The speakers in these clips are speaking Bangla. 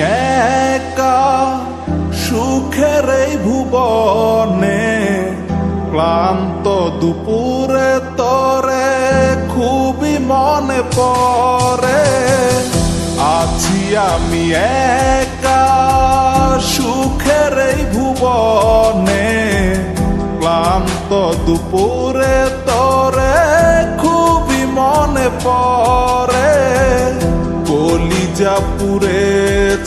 একা সুখের এই ভুবনে, ক্লান্ত দুপুরে তরে খুবই মনে পড়ে। আছি আমি একা সুখের এই ভুবনে, ক্লান্ত দুপুরে তরে খুবই মনে পড়ে। কলিজা পুরে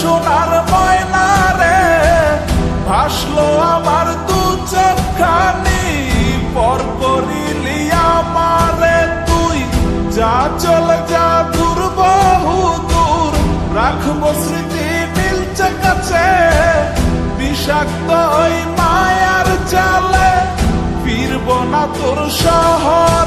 সোনার ময়না রে, ভাসলো আমার দু চোখানি পর করিলি আমারে তুই। যা চলে, যা দূর, বহু দূর, রাখব স্মৃতি নীলচে কাছে। বিষাক্ত ওই মায়ার জালে, ফিরব না তোর শহরে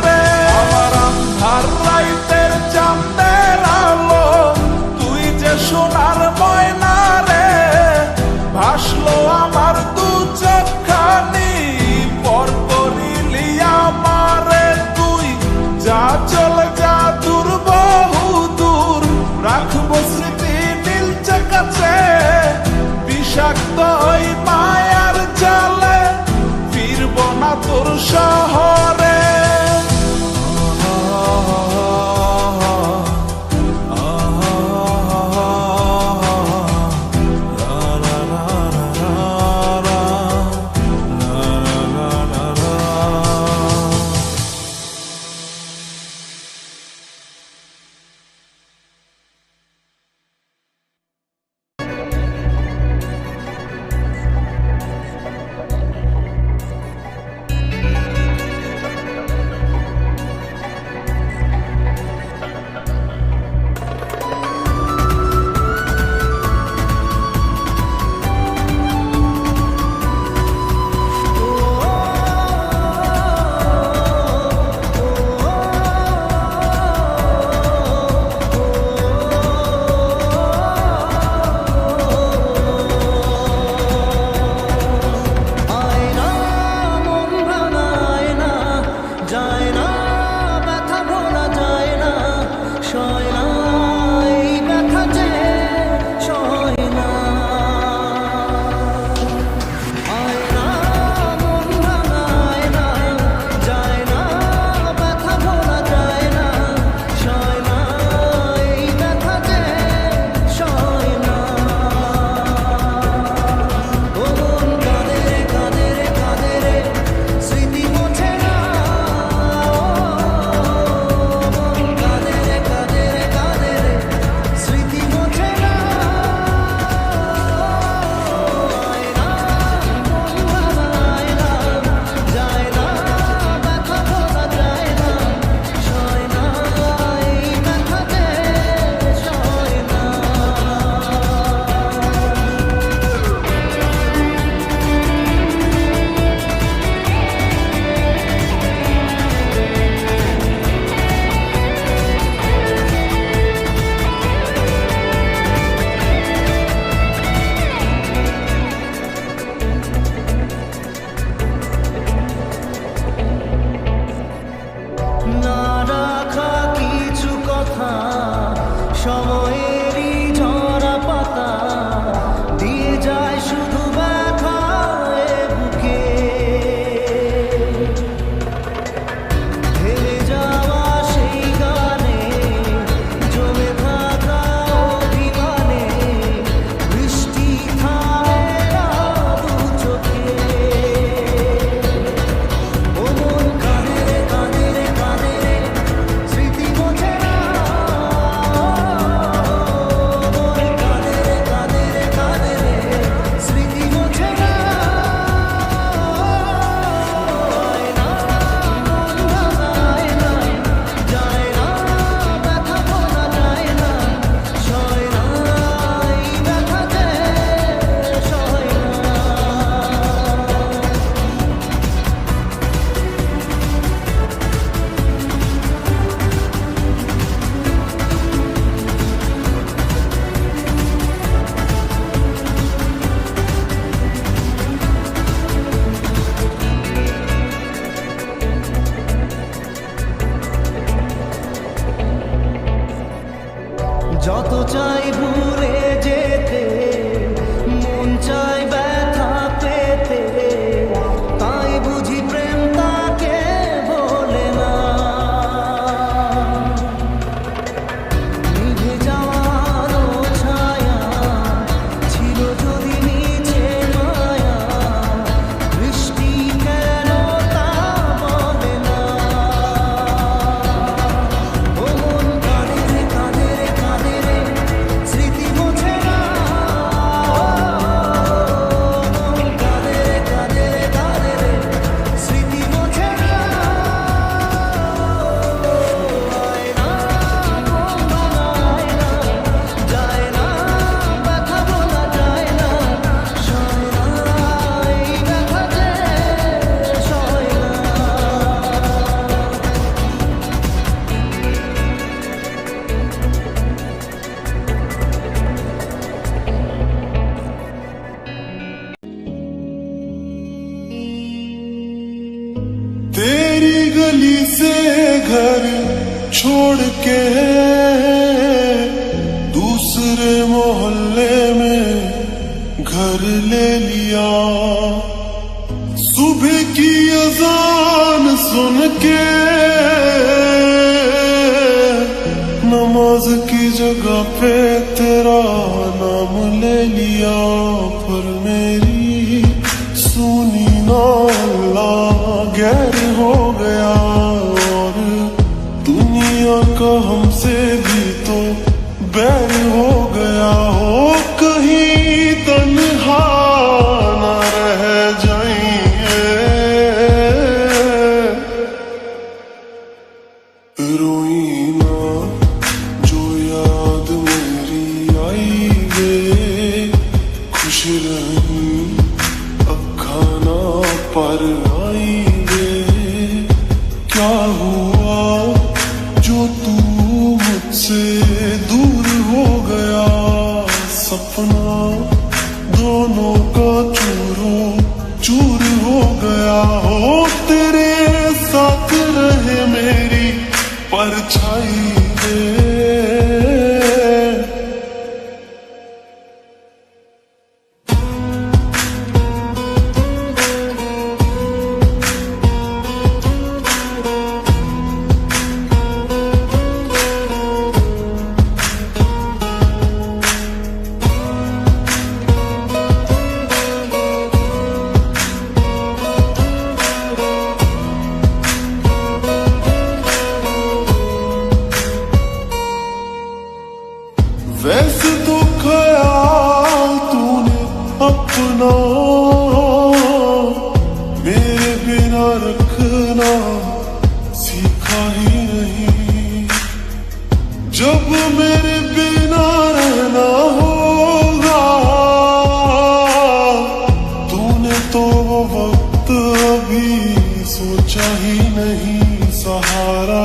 صبح کی اذان سن کے نماز کی جگہ پہ تیرا نام لے لیا، پر میری سونی نالا گہر ہو گیا اور دنیا کا शाही नहीं सहारा